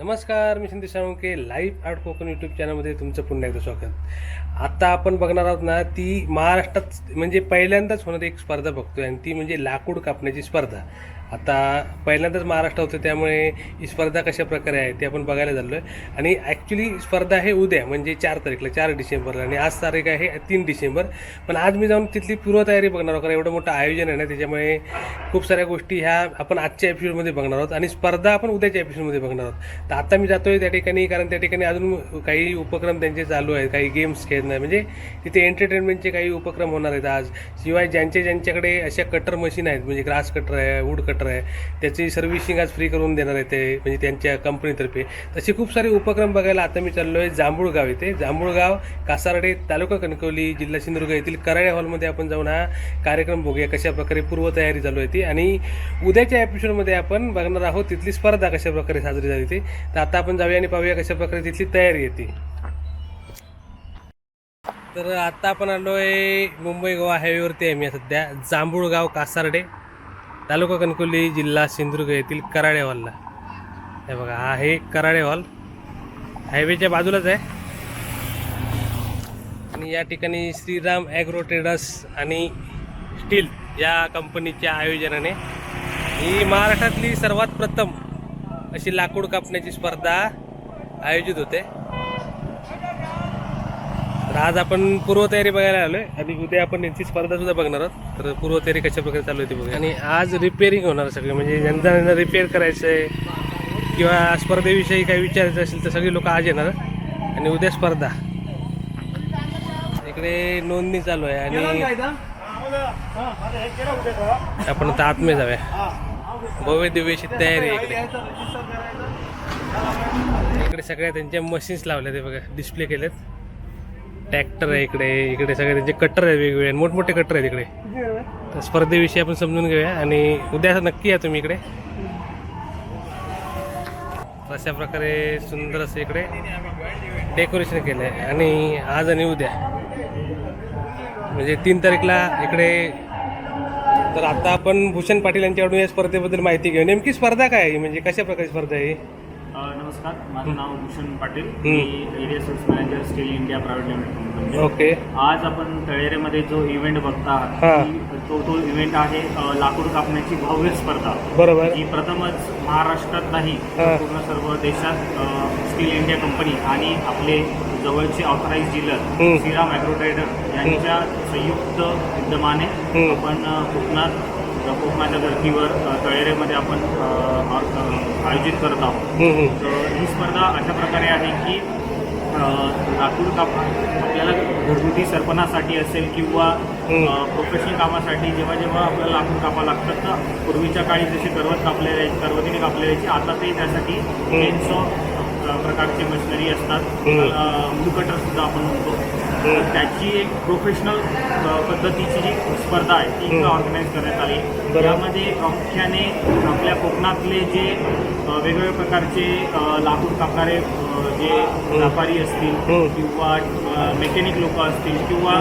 नमस्कार मी Sandesh Salunkhe live art Konkan YouTube चॅनलमध्ये तुमचं पुन्हा एकदा स्वागत. आता आपण बघणार आहोत ना ती महाराष्ट्रात म्हणजे पहिल्यांदाच होणारी एक स्पर्धा बघतोय आणि ती म्हणजे लाकूड कापण्याची स्पर्धा. आता पहिल्यांदाच महाराष्ट्र होतं त्यामुळे ही स्पर्धा कशा प्रकारे आहे ते आपण बघायला चाललो आहे आणि ॲक्च्युली स्पर्धा आहे उद्या म्हणजे चार तारीखला चार डिसेंबरला आणि आज तारीख आहे तीन डिसेंबर. पण आज मी जाऊन तिथली पूर्वतयारी बघणार आहोत कारण एवढं मोठं आयोजन आहे ना त्याच्यामुळे खूप साऱ्या गोष्टी ह्या आपण आजच्या एपिसोडमध्ये बघणार आहोत. आणि स्पर्धा आपण उद्याच्या एपिसोडमध्ये बघणार आहोत. तर आता मी जातो आहे त्या ठिकाणी कारण त्या ठिकाणी अजून काही उपक्रम त्यांचे चालू आहेत काही गेम्स खेळणं म्हणजे तिथे एंटरटेनमेंटचे काही उपक्रम होणार आहेत आज. शिवाय ज्यांचे ज्यांच्याकडे अशा कटर मशीन आहेत म्हणजे ग्रास कटर आहे वूड कटर आहे. त्याची सर्व्हिसिंग आज फ्री करून देणार आहे ते म्हणजे त्यांच्या कंपनीतर्फे तसे खूप सारे उपक्रम बघायला आता मी चाललो आहे जांभूळगाव येथे जांभूळगाव कासारडे तालुका कणकवली जिल्हा सिंधुदुर्ग येथील कराड्या हॉलमध्ये आपण जाऊन हा कार्यक्रम बघूया कशाप्रकारे पूर्वतयारी चालू आहे ती. आणि उद्याच्या एपिसोडमध्ये आपण बघणार आहोत तिथली स्पर्धा कशाप्रकारे साजरी झाली ती. तर आता आपण जाऊया आणि पाहूया कशा प्रकारे तिथली तयारी येते तर आता आपण आलो आहे मुंबई गोवा हायवेवरती आहे मी सध्या. जांभूळगाव कासारडे. तालुका कणकवली जिल्हा सिंधुदुर्ग येथील कराळे हॉलला हे बघा हा आहे कराळे हॉल. हायवेच्या बाजूलाच आहे. आणि या ठिकाणी श्रीराम ॲग्रो ट्रेडर्स आणि स्टील या कंपनीच्या आयोजनाने ही महाराष्ट्रातली सर्वात प्रथम अशी लाकूड कापण्याची स्पर्धा आयोजित होते. आज आपण पूर्वतयारी बघायला आलोय आणि उद्या आपण यांची स्पर्धा सुद्धा बघणार आहोत. तर पूर्वतयारी कशा प्रकारे चालू आहे ते बघूया. आणि आज रिपेअरिंग होणार सगळे म्हणजे ज्यांना ज्यांना रिपेअर करायचं आहे किंवा स्पर्धेविषयी काही विचारायचं असेल तर सगळी लोक आज येणार आणि उद्या स्पर्धा. इकडे नोंदणी चालू आहे आणि आपण आता आतमध्ये जाऊया. भव्य दिव्यची तयारी आहे इकडे. इकडे सगळ्या त्यांच्या मशीन्स लावल्या ते बघा डिस्प्ले केलेत ट्रॅक्टर आहे इकडे इकडे सगळे त्यांचे कट्टर आहे वेगवेगळे मोठमोठे कट्टर आहेत इकडे. तर स्पर्धेविषयी आपण समजून घेऊया आणि उद्या नक्की या तुम्ही इकडे. अशा प्रकारे सुंदर असं इकडे डेकोरेशन केलं आहे आणि आज आणि उद्या. म्हणजे तीन तारीखला इकडे तर आता आपण भूषण पाटील यांच्याकडून या स्पर्धेबद्दल माहिती घेऊ. नेमकी स्पर्धा काय आहे? म्हणजे कशा प्रकारची स्पर्धा आहे नमस्कार माझं नाव भूषण पाटील. मी area sales manager Stihl India private limited company okay. आज आपण तळेरेमध्ये जो इव्हेंट बघता आहात. ती- तो इव्हेंट आहे लाकूड कापण्याची भव्य स्पर्धा. बरोबर. ही प्रथमच महाराष्ट्रात नाही पूर्ण सर्व देशात स्टील इंडिया कंपनी आणि आपले जवळचे authorise dealer. Shriram agro trader यांच्या संयुक्त विद्यमाने. आपण कोकणात कोकणाच्या धर्तीवर तळेरेमध्ये आपण आयोजित करत आहोत. तर ही स्पर्धा अशा प्रकारे आहे की लाकूड काप आपल्याला घरगुती सरपणासाठी असेल किंवा. प्रोफेशनल कामासाठी जेव्हा जेव्हा आपल्याला लाकूड कापा लागतं तर पूर्वीच्या काळी जसे करवत कापले जायचे करवतीने कापले जायचे आता ते त्यासाठी चेनसॉ प्रकारचे मशिनरी असतात हम्म. कटर सुद्धा आपण म्हणतो त्याची एक प्रोफेशनल पद्धतीची जी स्पर्धा आहे ती. ऑर्गनाईज करण्यात आली बरोबर. यामध्ये प्रामुख्याने आपल्या कोकणातले जे वेगवेगळ्या प्रकारचे लाकूड कापणारे जे व्यापारी असतील. किंवा मेकॅनिक लोक असतील किंवा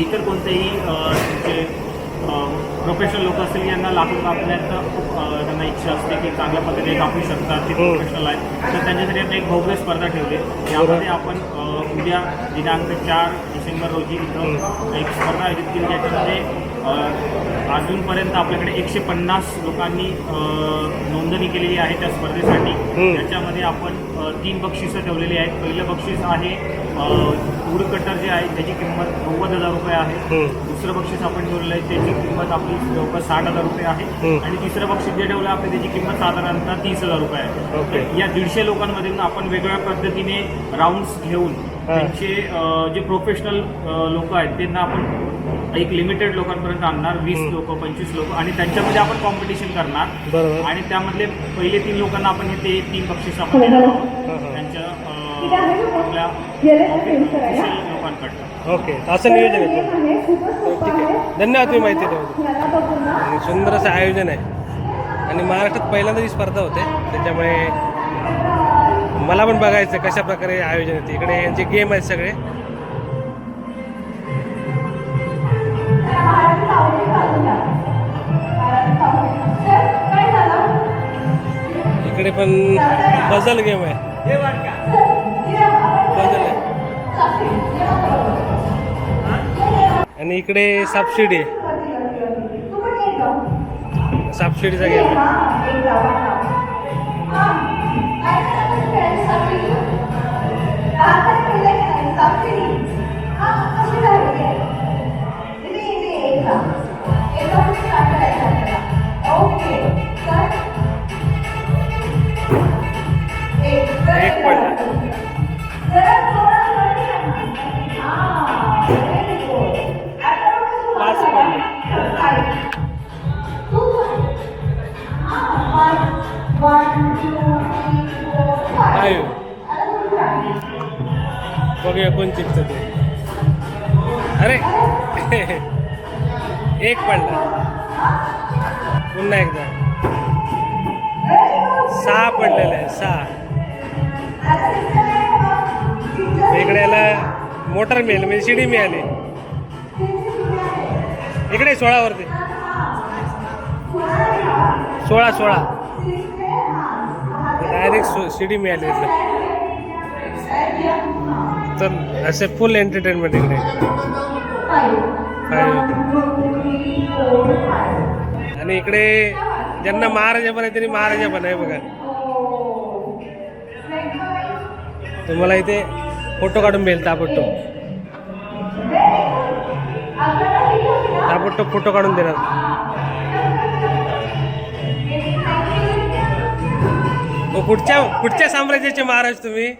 इतर कोणतेही जे प्रोफेशनल लोक असतील यांना लाकूड कापण्यात खूप त्यांना इच्छा असते की चांगल्या पद्धतीने कापू शकतात ते. प्रोफेशनल आहेत तर त्यांच्यासाठी आपण एक भव्य स्पर्धा ठेवली. यामध्ये आपण उद्या दिनांक चार डिसेंबर रोजी इथं एक स्पर्धा आयोजित केली त्याच्यामध्ये अ, अजूनपर्यंत आपल्याकडे एकशे पन्नास लोकांनी नोंदणी केलेली आहे त्या स्पर्धेसाठी. त्याच्यामध्ये आपण तीन बक्षिसं ठेवलेली आहेत पहिलं बक्षीस आहे वूड कटर जे आहे त्याची किंमत नव्वद हजार रुपये आहे. दुसरं बक्षीस आपण ठेवलेलं आहे त्याची किंमत आपली जवळपास साठ हजार रुपये आहे. आणि तिसरं बक्षीस जे ठेवलं आहे आपली त्याची किंमत साधारणतः तीस हजार रुपये आहे या दीडशे लोकांमधून आपण वेगवेगळ्या पद्धतीने राऊंड्स घेऊन. त्यांचे जे प्रोफेशनल लोक आहेत त्यांना आपण एक लिमिटेड लोकांपर्यंत आणणार वीस. लोक पंचवीस लोक आणि त्यांच्यामध्ये आपण कॉम्पिटिशन करणार. बरोबर. आणि त्यामधले पहिले तीन लोकांना आपण हे ते तीन बक्षीस आपण देणार आहोत. हा, हा. त्यांच्या अ, आपल्या लोकांकडनं. ओके असं नियोजन आहे. ठीक आहे. धन्यवाद तुम्ही माहिती आणि सुंदर असं आयोजन आहे. आणि महाराष्ट्रात पहिल्यांदा ही स्पर्धा होते. त्याच्यामुळे मला पण बघायचं आहे कशा प्रकारे आयोजन येते इकडे यांचे गेम आहेत सगळे. इकडे पण पझल गेम आहे. आणि इकडे सापशिडी आहे. सापशिडीचा गेम आहे बघूया कोण जिंकतं ते. अरे एक पडला. पुन्हा एकदा. सहा पडलेले आहे सहा. इकडे मोटर मिळेल म्हणजे शिडी मिळाली. इकडे सोळावरती सोळा सोळा. डायरेक्ट शिडी मिळाली इकडे. तर असे फुल एंटरटेनमेंट इकडे. आणि इकडे ज्यांना महाराजा पण आहे त्यांनी महाराजा पण आहे बघा. तुम्हाला इथे फोटो काढून मिळेल ताबडतोब. ताबडतोब फोटो काढून देणार. मग कुठच्या कुठच्या साम्राज्याचे महाराज तुम्ही.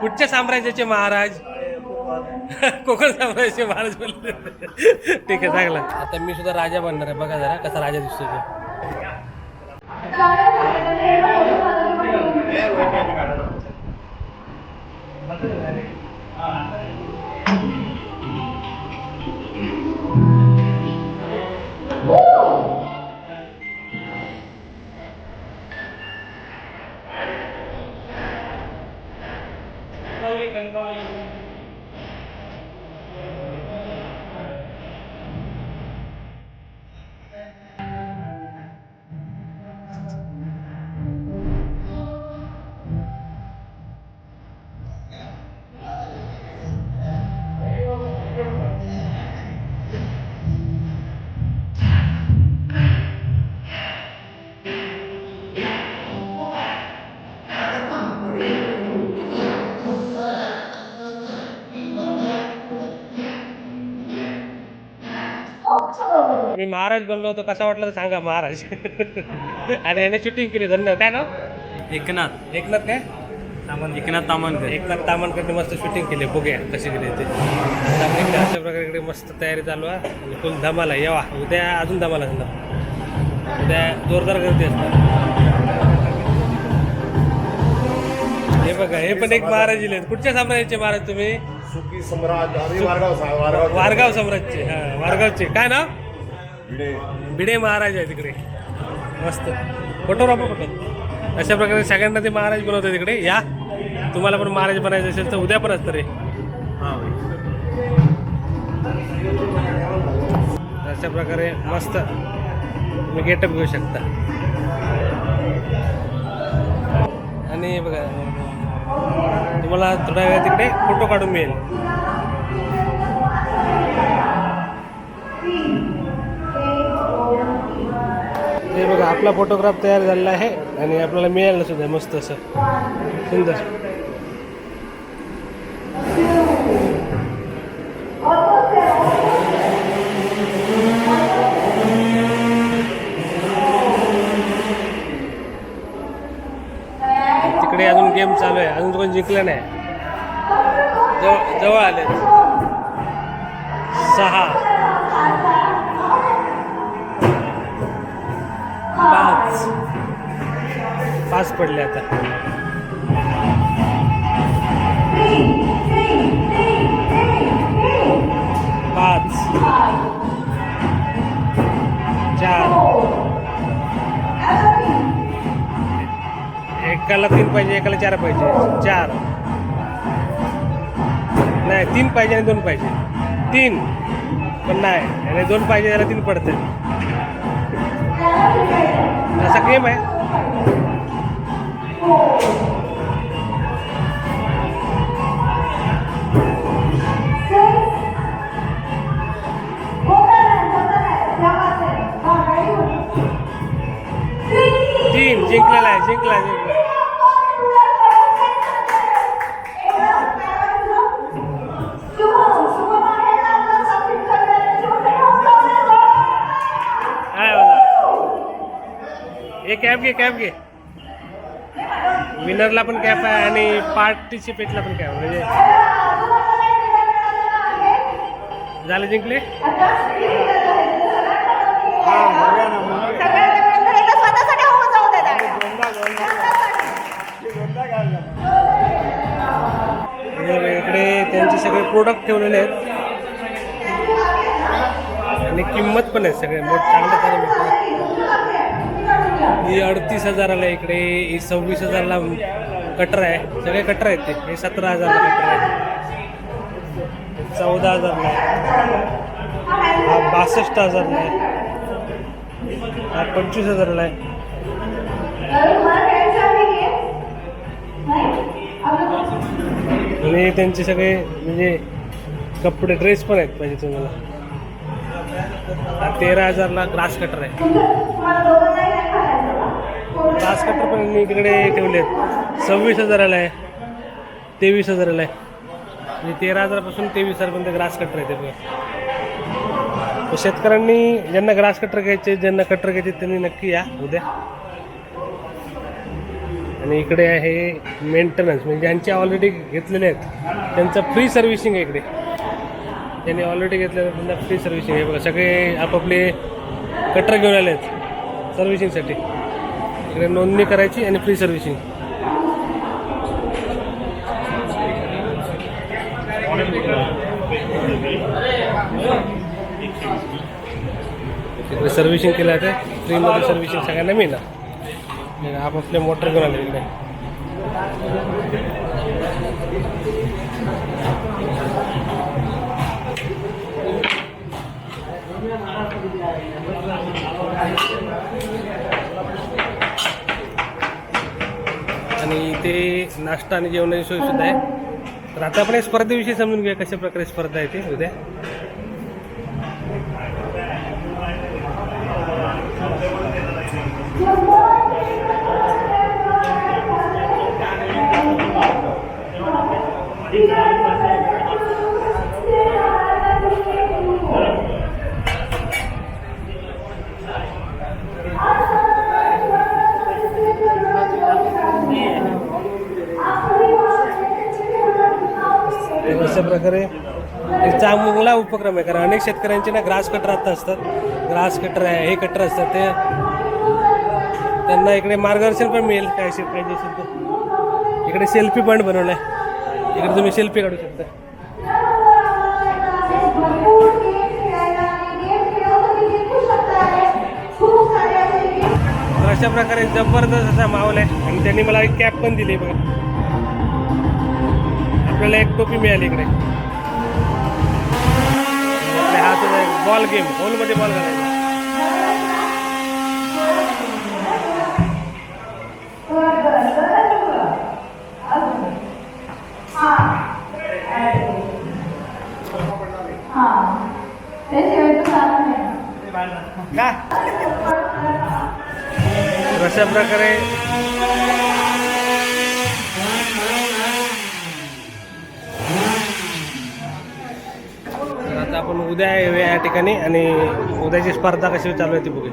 कुठच्या साम्राज्याचे महाराज. कोकण साम्राज्याचे महाराज बोलले ठीक आहे चांगला. आता मी सुद्धा राजा बनणार आहे. बघा जरा कसा राजा दिसतो तो. महाराज बनलो होतो कसा वाटला तर सांगा महाराज. आणि याने शूटिंग केली धन्यवाद. काय ना एकनाथ. एकनाथ काय? एकनाथ तामणकर एकनाथ तामणकडे मस्त शूटिंग केली. बघूया कशी केली ते. अशा प्रकारे इकडे मस्त तयारी चालू आहे. आणि फुल धमाला येवा उद्या अजून धमाला असणार उद्या जोरदार गर्दी असणार. हे बघा हे पण एक महाराज आहेत कुठच्या साम्राज्याचे महाराज तुम्ही? सुकी सम्राट वारगाव वारगाव वारगाव सम्राटचे हा वारगावचे. काय नाव? भिडे. महाराज आहे तिकडे. मस्त. फोटोग्राफर फोटो अशा प्रकारे सगळ्यांना ते महाराज बनवतात तिकडे. या. तुम्हाला पण महाराज बनायचं असेल तर उद्या पण असतं रे. अशा प्रकारे मस्त तुम्ही गेटअप घेऊ शकता. आणि बघा तुम्हाला थोड्या वेळ तिकडे फोटो काढून मिळेल. ते बघा आपला फोटोग्राफ तयार झालेला आहे आणि आपल्याला मिळालं सुद्धा मस्त असं. सुंदर. तिकडे अजून गेम चालू आहे. अजून कोण जिंकलं नाही. जवळ आले सहा. पडले आता. पाच. चार. एकाला तीन पाहिजे एकाला चार पाहिजे. चार. नाही तीन पाहिजे आणि दोन पाहिजे. तीन. पण नाही आणि दोन पाहिजे त्याला तीन पडते. असा गेम आहे. तीन जिंकलेला आहे जिंकला जिंकला. आहे बघा. हे कॅप घे कॅप घे. विनरला पण कॅप आहे आणि पार्टिसिपेटला पण कॅप म्हणजे झाले जिंकले? इकडे त्यांचे सगळे प्रोडक्ट ठेवलेले आहेत. आणि किंमत पण आहे सगळे. मोठ चांगलं चांगले ही अडतीस हजाराला इकडे ही सव्वीस हजारला कटर आहे. सगळे कटर आहेत ते. हे सतरा हजारला कटर आहे. चौदा हजारला आहे. हा बासष्ट हजारला आहे. हा पंचवीस हजारला आहे. आणि त्यांचे सगळे म्हणजे कपडे ड्रेस पण आहेत पाहिजे तुम्हाला. हा तेरा हजारला ग्रास कटर आहे. ग्रास कटर पण इकडे ठेवले आहेत सव्वीस हजाराला आहे. तेवीस हजाराला आहे. तेरा हजारापासून तेवीस हजारपर्यंत ग्रास कटर आहे ते बघा शेतकऱ्यांनी ज्यांना ग्रास कटर घ्यायचे ज्यांना कटर घ्यायचे त्यांनी नक्की या. उद्या आणि इकडे आहे मेंटेनन्स म्हणजे ज्यांचे ऑलरेडी घेतलेले आहेत त्यांचं फ्री सर्व्हिसिंग आहे इकडे. त्यांनी ऑलरेडी घेतलेलं त्यांना फ्री सर्व्हिसिंग आहे. बघा सगळे आपापले कटर घेऊन आले आहेत सर्व्हिसिंगसाठी इकडे नोंदणी करायची आणि फ्री सर्व्हिसिंग इकडे सर्व्हिसिंग केलं आहे फ्रीमध्ये सर्व्हिसिंग सगळ्यांना मिळणार. आपापले मोटर घेऊन आले इकडे आणि इथे नाश्ता आणि जेवणाची सोय सुद्धा आहे. तर आता आपण या स्पर्धेविषयी समजून घेऊया कशा प्रकारे स्पर्धा आहे ते. उद्या अशा प्रकारे एक चांगला उपक्रम आहे. कारण अनेक शेतकऱ्यांचे ना ग्रास कटर आता असतात. ग्रास कटर आहे हे कटर असतात ते त्यांना इकडे मार्गदर्शन पण मिळेल. काय असेल पाहिजे असेल तर इकडे सेल्फी पॉईंट बनवला आहे इकडे तुम्ही सेल्फी काढू शकता. तर अशा प्रकारे जबरदस्त असा माहोल आहे. आणि त्यांनी मला एक कॅप पण दिली बघा. आपल्याला एक टोपी मिळाली इकडे. आपल्या हात बॉल गेम होलमध्ये बॉल घालायचा. अशा प्रकारे आपण उद्या येऊया या ठिकाणी आणि उद्याची स्पर्धा कशी चालू आहे ती बघूया.